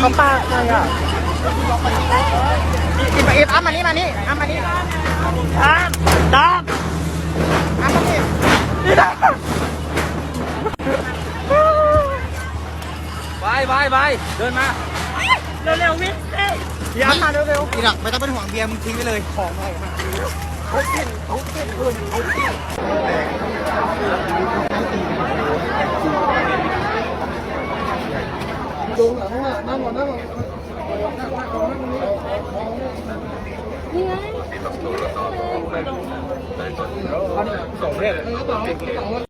เอาปาอะไรอ่ะอิบอิบอ้ามานี่มานี่อ้ามานี่อ้าตามอ้ามานี่นี่ดามไปไปไปเดินมา เร็วๆวิ่งเต็อย่ามาเร็วๆอีหลักไม่ต้องเป็นห่วงเบียร์มึงทิ้งไปเลย ของใหม่มาเขาเก่งเขาเก่งเพื่อนเขาเก่งจุงหลังให้นั่งก่อนนั่งก่อนนี่ไงสองเพศ